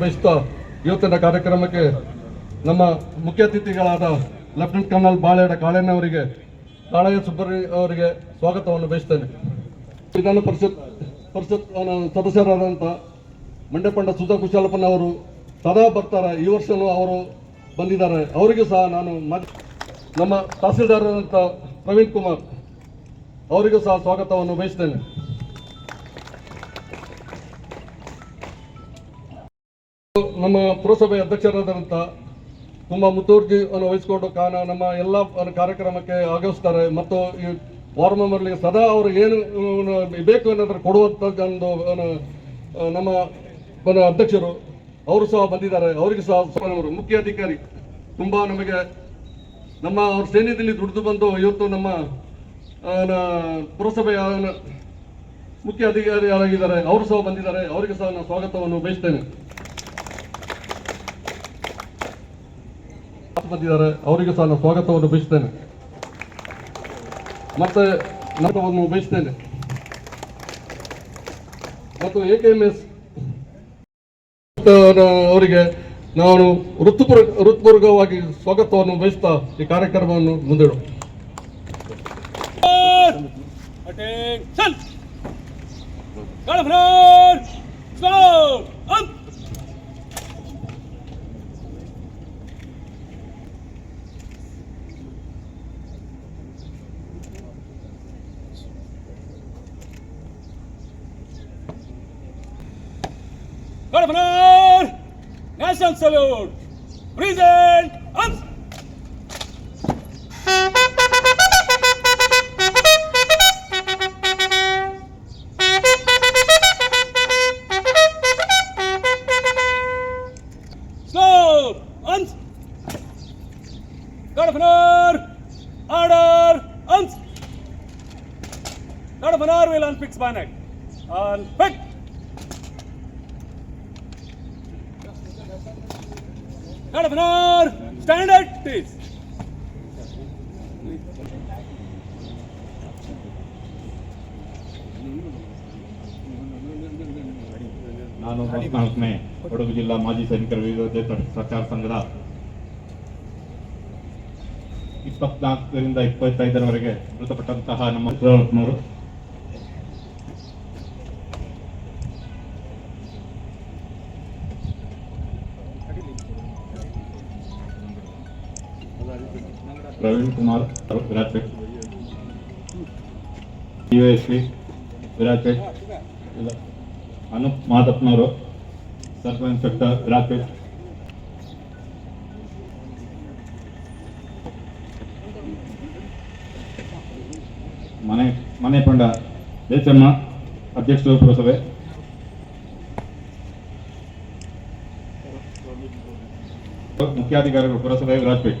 ಬಯಸ್ತಾ ಇವತ್ತಿನ ಕಾರ್ಯಕ್ರಮಕ್ಕೆ ನಮ್ಮ ಮುಖ್ಯ ಅತಿಥಿಗಳಾದ ಲೆಫ್ಟಿನೆಂಟ್ ಕರ್ನಲ್ ಬಾಳೆಡ ಕಾಳೆಣ್ಣ ಅವರಿಗೆ, ಕಾಳಯ್ಯ ಸುಬ್ಬರಿ ಅವರಿಗೆ ಸ್ವಾಗತವನ್ನು ಬಯಸ್ತೇನೆ. ವಿಧಾನ ಪರಿಷತ್ ಪರಿಷತ್ ಸದಸ್ಯರಾದಂಥ ಮಂಡ್ಯಪಂಡ ಸುಧಾ ಕುಶಾಲಪ್ಪನವರು ಸದಾ ಬರ್ತಾರೆ. ಈ ವರ್ಷನೂ ಅವರು ಬಂದಿದ್ದಾರೆ. ಅವರಿಗೂ ಸಹ ನಾನು ಮ- ನಮ್ಮ ತಹಸೀಲ್ದಾರರಂತ ಪ್ರವೀಣ್ ಕುಮಾರ್, ಅವರಿಗೂ ಸಹ ಸ್ವಾಗತವನ್ನು ಬಯಸ್ತೇನೆ. ನಮ್ಮ ಪುರಸಭೆ ಅಧ್ಯಕ್ಷರಾದಂಥ ತುಂಬ ಮುತುವರ್ಜಿ ಅನ್ನು ವಹಿಸಿಕೊಂಡು ಕಾರಣ ನಮ್ಮ ಎಲ್ಲ ಕಾರ್ಯಕ್ರಮಕ್ಕೆ ಆಗಮಿಸ್ತಾರೆ. ಮತ್ತು ಈ ವಾರ್ ಮೆಂಬರ್ಗಳಿಗೆ ಸದಾ ಅವರು ಏನು ಬೇಕು ಅನ್ನೋದ್ರ ಕೊಡುವಂಥದ್ದು ಒಂದು ನಮ್ಮ ಅಧ್ಯಕ್ಷರು, ಅವರು ಸಹ ಬಂದಿದ್ದಾರೆ. ಅವರಿಗೆ ಸಹ ಮುಖ್ಯ ಅಧಿಕಾರಿ, ತುಂಬ ನಮಗೆ ನಮ್ಮ ಅವ್ರ ಸೈನ್ಯದಲ್ಲಿ ದುಡಿದು ಬಂದು ಇವತ್ತು ನಮ್ಮ ಪುರಸಭೆಯ ಮುಖ್ಯ ಅಧಿಕಾರಿಯಾಗಿದ್ದಾರೆ. ಅವರು ಸಹ ಬಂದಿದ್ದಾರೆ. ಅವರಿಗೆ ಸಹ ನಾನು ಸ್ವಾಗತವನ್ನು ಬಯಸ್ತೇನೆ. ಬಂದಿದ್ದಾರೆ. ಅವರಿಗೆ ಸಹ ನಾನು ಸ್ವಾಗತವನ್ನು ಬಯಸ್ತೇನೆ. ಮತ್ತೆ ನಮವನ್ನು ಬಯಸ್ತೇನೆ. ಮತ್ತು ಎ ಕೆ ಎಂ ಎಸ್ ಅವರಿಗೆ ನಾನು ಋತುಪೂರ್ ವೃತ್ಪೂರ್ವಕವಾಗಿ ಸ್ವಾಗತವನ್ನು ಬಯಸ್ತಾ ಈ ಕಾರ್ಯಕ್ರಮವನ್ನು ಮುಂದಿಡು Come on! Stop! Up! National salute! Present! Up! Stop! Arms! Governor! Order! Arms! Governor will unfix bayonet. Unfix! ನಾನು ಹದಿನಾಲ್ಕನೇ ಕೊಡಗು ಜಿಲ್ಲಾ ಮಾಜಿ ಸೈನಿಕರ ವಿರೋಧ ಪ್ರಚಾರ ಸಂಘದ ಇಪ್ಪತ್ನಾಲ್ಕರಿಂದ ಇಪ್ಪತ್ತೈದರವರೆಗೆ ಮೃತಪಟ್ಟಂತಹ ನಮ್ಮ ಪ್ರವೀಣ್ ಕುಮಾರ್ ವಿರಾಜ್ಪೇಟ್ ಡಿವೈಎಸ್ಪಿ ವಿರಾಜ್ಪೇಟ್ ಇಲ್ಲ ಅನುಪ್ ಮಾದಪ್ಪನವರು ಸರ್ಕಲ್ ಇನ್ಸ್ಪೆಕ್ಟರ್ ವಿರಾಜ್ಪೇಟ್ ಮನೆ ಮನೆ ಪಂಡ ದೇಚಮ್ಮ ಅಧ್ಯಕ್ಷರು ಪುರಸಭೆ. ಮುಖ್ಯಾಧಿಕಾರಿಗಳು ಪುರಸಭೆ Virajpet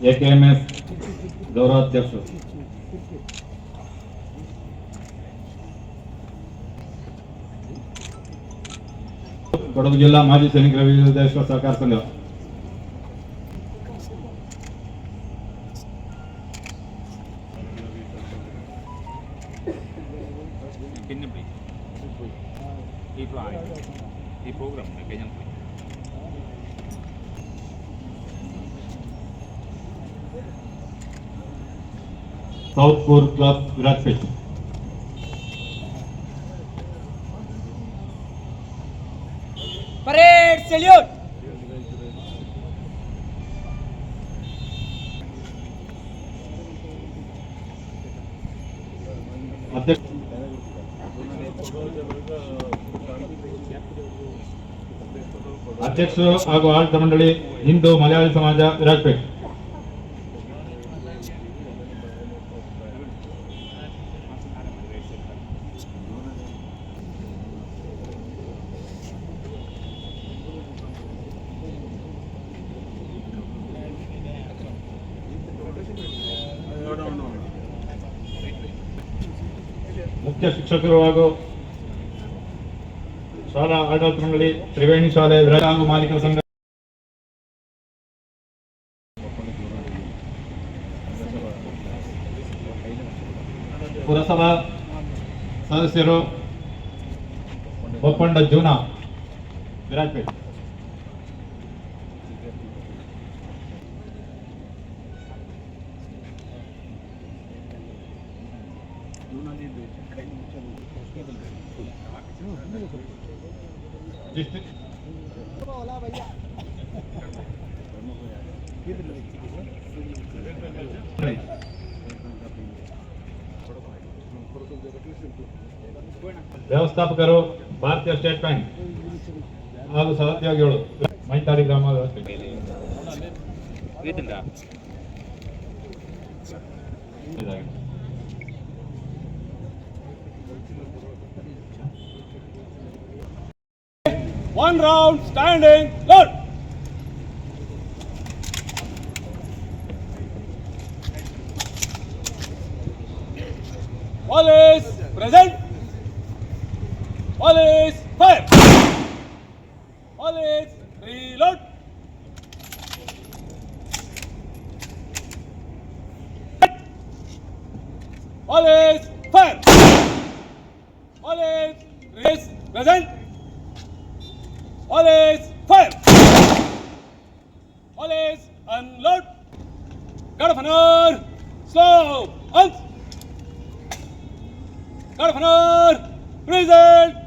A K M S ಗೌರವಾಧ್ಯಕ್ಷರು Kodagu ಜಿಲ್ಲಾ ಮಾಜಿ ಸೈನಿಕರ ವಿವಿಧ ಸಹಕಾರ ಸಂಘ. South Coorg club Virajpet parade salute ಅಧ್ಯಕ್ಷರು ಹಾಗೂ ಆಡಳಿತ ಮಂಡಳಿ ಹಿಂದೂ ಮಲಯಾಳಿ ಸಮಾಜ ವಿರಾಜ್ಪೇಟೆ ಮುಖ್ಯ ಶಿಕ್ಷಕರು ಹಾಗೂ ಶಾಲಾ ಆಡಳಿತ ಮಂಡಳಿ ತ್ರಿವೇಣಿ ಶಾಲೆ ಹಾಗೂ ಮಾಲೀಕರ ಸಂಘ ಪುರಸಭಾ ಸದಸ್ಯರು ಒಪ್ಪಂಡ ಜೂನ, ವಿರಾಜಪೇಟ್. ವ್ಯವಸ್ಥಾಪಕರು ಭಾರತೀಯ ಸ್ಟೇಟ್ ಬ್ಯಾಂಕ್ ಹಾಗೂ ಸಹೋದ್ಯೋಗಿಗಳು ಮೈತಾಡಿ ಗ್ರಾಮ ವ್ಯವಸ್ಥೆ. ಇದಾಗಿದೆ. One round, standing, Load. Police present. Police fire. Police reload. Police fire. Police is present. Police, fire! Police, unload! Guard of honor, slow, arms! Guard of honor, present,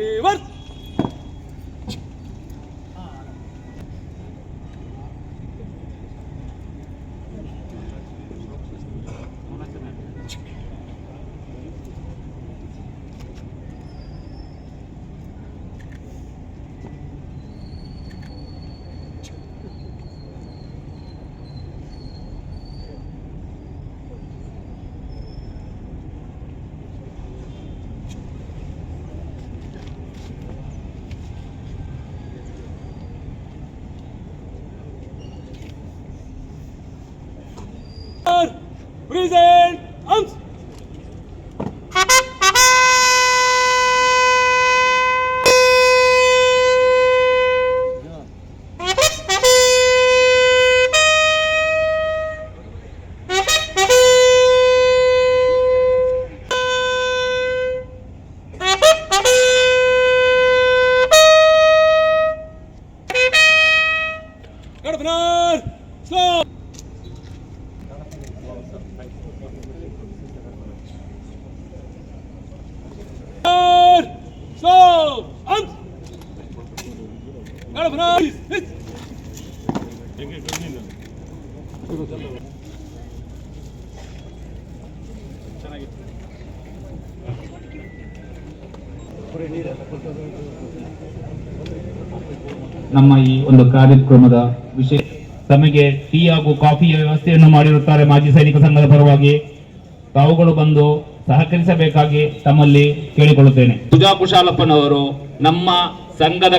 ¡Libertad! Present, arms! ನಮ್ಮ ಈ ಒಂದು ಕಾರ್ಯಕ್ರಮದ ವಿಷಯ ತಮಗೆ tea ಹಾಗೂ ಕಾಫಿಯ ವ್ಯವಸ್ಥೆಯನ್ನು ಮಾಡಿರುತ್ತಾರೆ ಮಾಜಿ ಸೈನಿಕ ಸಂಘದ ಪರವಾಗಿ. ತಾವುಗಳು ಬಂದು ಸಹಕರಿಸಬೇಕಾಗಿ ತಮ್ಮಲ್ಲಿ ಕೇಳಿಕೊಳ್ಳುತ್ತೇನೆ. ಪೂಜಾ ಕುಶಾಲಪ್ಪನವರು ನಮ್ಮ ಸಂಘದ